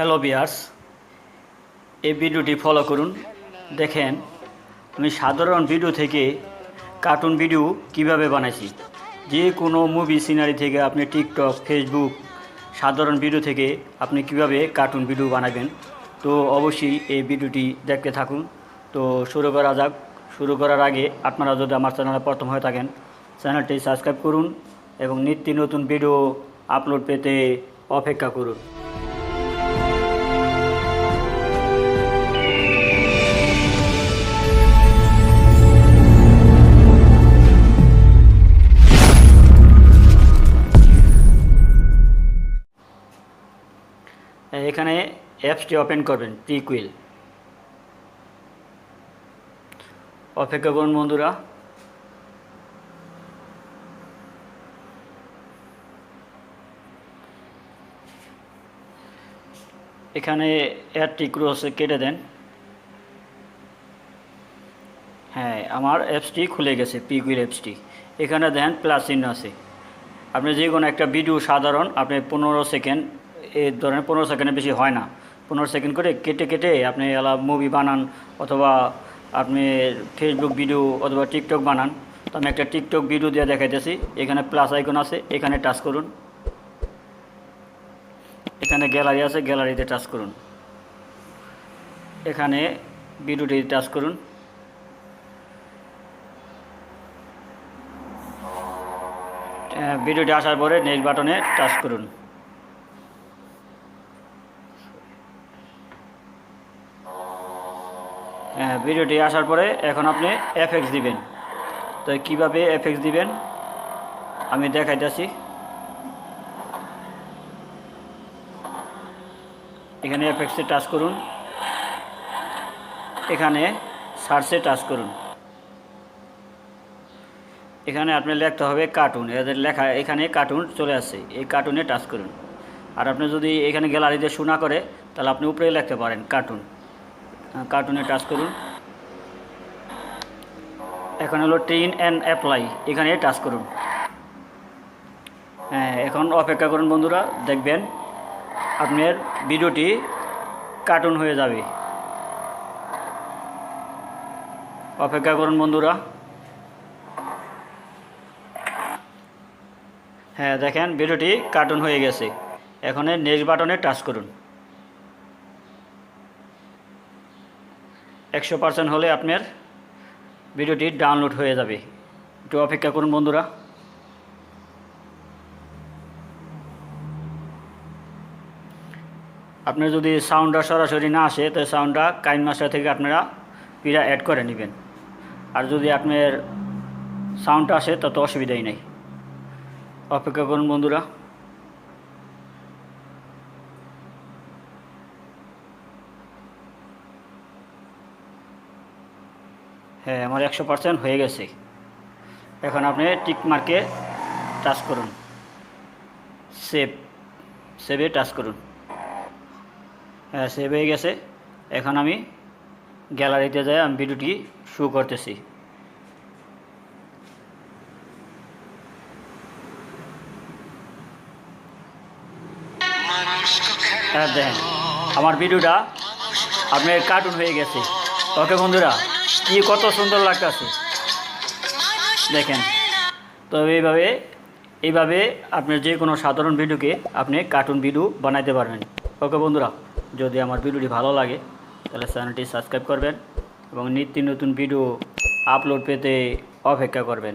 Hello বিয়ার্স এই ভিডিওটি follow করুন। দেখেন, আমি সাধারণ ভিডিও থেকে কার্টুন ভিডিও কীভাবে বানাইছি? যে কোনো মুভি সিনারি থেকে আপনি টিকটক ফেসবুক সাধারণ ভিডিও থেকে আপনি কীভাবে কার্টুন ভিডিও বানাবেন, তো অবশ্যই এই ভিডিওটি দেখতে থাকুন। তো শুরু করা যাক। শুরু করার আগে আপনারা যদি আমার চ্যানেলে প্রথম হয়ে থাকেন চ্যানেলটি সাবস্ক্রাইব করুন এবং নিত্য নতুন ভিডিও আপলোড পেতে অপেক্ষা করুন। এখানে অ্যাপসটি ওপেন করবেন প্রিকুইল অপেক্ষা করুন বন্ধুরা। এখানে অ্যাডটি ক্রসে কেটে দেন। হ্যাঁ আমার অ্যাপসটি খুলে গেছে পিকুইল অ্যাপসটি এখানে দেন প্লাস চিহ্ন আছে। আপনি যে কোনো একটা ভিডিও সাধারণ, আপনি পনেরো সেকেন্ড এই ধরনের পনেরো সেকেন্ডের বেশি হয় না। পনেরো সেকেন্ড করে কেটে কেটে আপনি এলা মুভি বানান অথবা আপনি ফেসবুক ভিডিও অথবা টিকটক বানান। তো আমি একটা টিকটক ভিডিও দিয়ে দেখাইতেছি। এখানে প্লাস আইকন আছে, এখানে টাচ করুন। এখানে গ্যালারি আছে গ্যালারিতে টাচ করুন। এখানে ভিডিওটি টাচ করুন। ভিডিওটি আসার পরে নেক্সট বাটনে টাচ করুন। ভিডিওটি আসার পরে এখন আপনি এফএক্স দিবেন। তো কীভাবে এফএক্স দিবেন? আমি দেখাইতেছি। এখানে এফএক্সে টাচ করুন। এখানে সার্চে টাচ করুন। এখানে আপনি লিখতে হবে কার্টুন এদের লেখা, এখানে কার্টুন চলে আসছে। এই কার্টুনে টাচ করুন। আর আপনি যদি এখানে গ্যালারিতে শোনা করে, তাহলে আপনি উপরে লিখতে পারেন কার্টুন কার্টুনে টাচ করুন। এখন হলো টেন অ্যান্ড অ্যাপ্লাই এখানে টাচ করুন। হ্যাঁ এখন অপেক্ষা করুন বন্ধুরা, দেখবেন আপনার ভিডিওটি কার্টুন হয়ে যাবে। অপেক্ষা করুন বন্ধুরা। হ্যাঁ দেখেন ভিডিওটি কার্টুন হয়ে গেছে। এখন নেক্সট বাটনে টাচ করুন। একশো পার্সেন্ট হলে আপনার ভিডিওটি ডাউনলোড হয়ে যাবে। একটু অপেক্ষা করুন বন্ধুরা। আপনার যদি সাউন্ডটা সরাসরি না আসে, তো সাউন্ডটা কাইন মাস্টার থেকে আপনারা পিরা অ্যাড করে নেবেন। আর যদি আপনার সাউন্ডটা আসে, তত অসুবিধাই নেই। অপেক্ষা করুন বন্ধুরা। হ্যাঁ আমার একশো পার্সেন্ট হয়ে গেছে। এখন আপনি টিক মার্কে টাচ করুন। সেভ সেভে টাচ করুন। হ্যাঁ সেভ হয়ে গেছে। এখন আমি গ্যালারিতে যাই, আমি ভিডিওটি শো করতেছি। হ্যাঁ দেখেন, আমার ভিডিওটা আপনার কার্টুন হয়ে গেছে। ওকে, বন্ধুরা কি কত সুন্দর লাগতেছে। দেখেন। তো এইভাবে এইভাবে আপনি যে কোনো সাধারণ ভিডিওকে আপনি কার্টুন ভিডিও বানাইতে পারবেন। ওকে বন্ধুরা, যদি আমার ভিডিওটি ভালো লাগে, তাহলে চ্যানেলটি সাবস্ক্রাইব করবেন এবং নিত্য নতুন ভিডিও আপলোড পেতে অপেক্ষা করবেন।